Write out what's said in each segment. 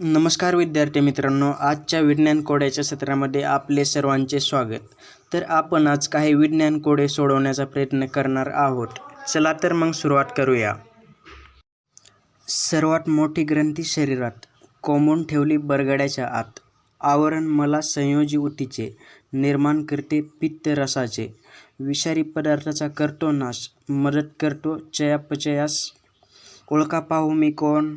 नमस्कार विद्यार्थी मित्रांनो आजच्या विज्ञान कोड्याच्या सत्रामध्ये आपले सर्वांचे स्वागत. तर आपण आज काही विज्ञान कोडे सोडवण्याचा प्रयत्न करणार आहोत. चला तर मग सुरुवात करूया. सर्वात मोठी ग्रंथी शरीरात कोंबून ठेवली बरगड्याच्या आत. आवरण मला संयोजी उतीचे निर्माण करते पित्त रसाचे. विषारी पदार्थाचा करतो नाश मदत करतो चयापचयास. ओळखा पाहू मी कोण?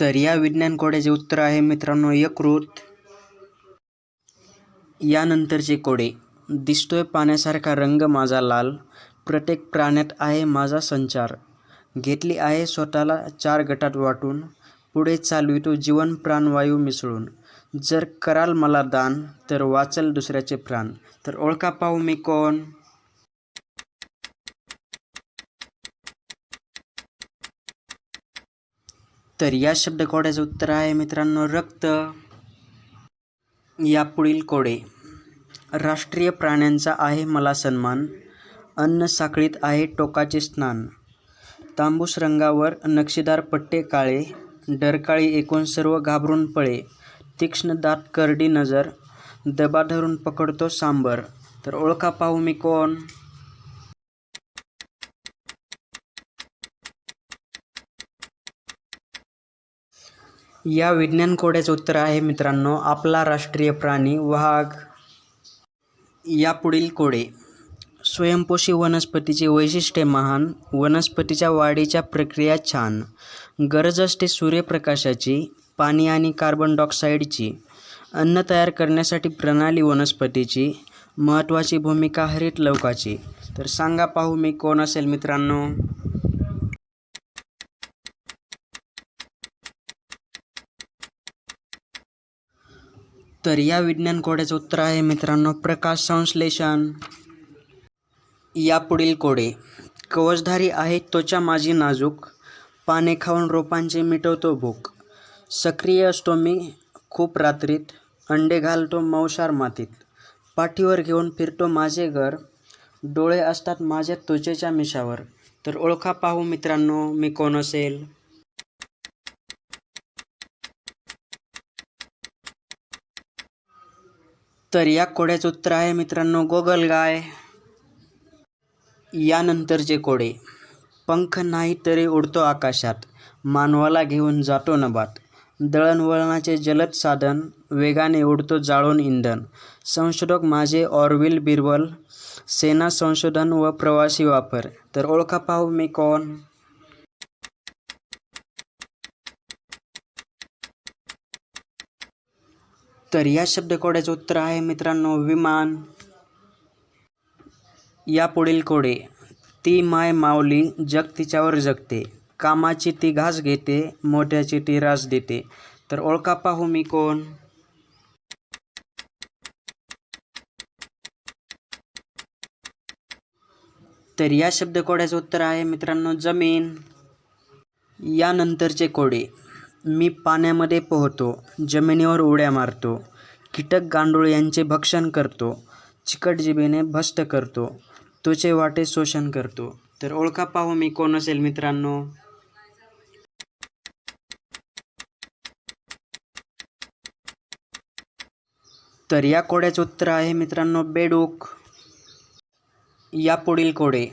तर या विज्ञान कोड्याचे उत्तर आहे मित्रांनो यकृत. यानंतरचे कोडे. दिसतोय पाण्यासारखा रंग माझा लाल. प्रत्येक प्राण्यात आहे माझा संचार. घेतली आहे स्वतःला चार गटात वाटून. पुढे चालवितो जीवन प्राणवायू मिसळून. जर कराल मला दान तर वाचल दुसऱ्याचे प्राण. तर ओळखा पाहू मी कोण? तर या शब्दकोड्याचं उत्तर आहे मित्रांनो रक्त. यापुढील कोडे. राष्ट्रीय प्राण्यांचा आहे मला सन्मान. अन्न साखळीत आहे टोकाचे स्नान. तांबूस रंगावर नक्षीदार पट्टे काळे. डरकाळी एकूण सर्व घाबरून पळे. तीक्ष्ण दात करडी नजर. दबा धरून पकडतो सांबर. तर ओळखा पाहू मी कोण? या विज्ञान कोड्याचं उत्तर आहे मित्रांनो आपला राष्ट्रीय प्राणी वाघ. यापुढील कोडे. स्वयंपोषी वनस्पतीचे वैशिष्ट्ये महान वनस्पतीच्या वाढीच्या प्रक्रिया छान. गरज असते सूर्यप्रकाशाची पाणी आणि कार्बन डायऑक्साईडची अन्न तयार करण्यासाठी प्रणाली वनस्पतीची महत्त्वाची भूमिका हरित लवकाची तर सांगा पाहू मी कोण असेल मित्रांनो? तर या विज्ञान कोड्याचं उत्तर आहे मित्रांनो प्रकाश संश्लेषण. यापुढील कोडे. कवचधारी आहे त्वचा माझी नाजूक. पाने खाऊन रोपांचे मिटवतो भूक. सक्रिय असतो मी खूप रात्रीत. अंडे घालतो मौशार मातीत. पाठीवर घेऊन फिरतो माझे घर. डोळे असतात माझ्या त्वचेच्या मिशावर. तर ओळखा पाहू मित्रांनो मी कोण असेल? तर या कोड्याचं उत्तर आहे मित्रांनो गोगल गाय. यानंतरचे कोडे. पंख नाही तरी उडतो आकाशात. मानवाला घेऊन जातो नभात दळणवळणाचे जलद साधन वेगाने उडतो जाळून इंधन. संशोधक माझे ऑरविल बिरबल सेना संशोधन व प्रवासी वापर. तर ओळखा पाहू मी कोण? तर या शब्दकोड्याचं उत्तर आहे मित्रांनो विमान. या पुढील कोडे. ती माय माऊली जग तिच्यावर जगते. कामाची ती घास घेते मोठ्याची ती रास देते. तर ओळखा पाहू मी कोण? तर या शब्दकोड्याचं उत्तर आहे मित्रांनो जमीन. यानंतरचे कोडे. मी पाण्यामध्ये पोहतो जमिनीवर उड्या मारतो कीटक गांडूळ यांचे भक्षण करतो चिकट जिभेने करतो त्वचे वाटे शोषण करतो. तर ओळखा पाहू मी कोण असेल मित्रांनो? तर या कोड्याचं उत्तर आहे मित्रांनो बेडूक. यापुढील कोडे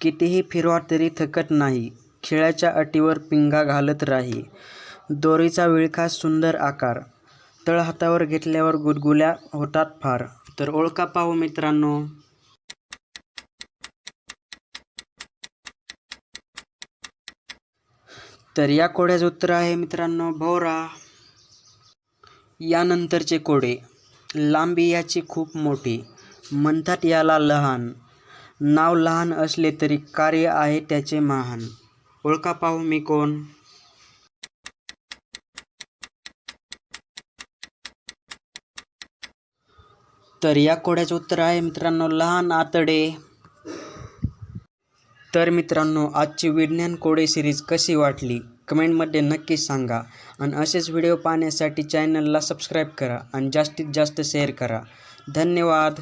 कितीही फिरवा तरी थकत नाही खेळाच्या अटीवर पिंगा घालत राही. दोरीचा विळखा सुंदर आकार. तळहातावर घेतल्यावर गुदगुल्या होतात फार. तर ओळखा पाहू मित्रांनो. तर या कोड्याचं उत्तर आहे मित्रांनो भोवरा. यानंतरचे कोडे. लांबी याची खूप मोठी. म्हणतात याला लहान. नाव लहान असले तरी कार्य आहे त्याचे महान. ओळखा पाहू मी कोण. तर या कोड्याचं उत्तर आहे मित्रांनो लहान आतडे. तर मित्रांनो आजची विज्ञान कोडे सिरीज कशी वाटली? कमेंटमध्ये नक्की सांगा. आणि असेच व्हिडिओ पाहण्यासाठी चॅनलला सबस्क्राईब करा आणि जास्तीत जास्त शेअर करा. धन्यवाद.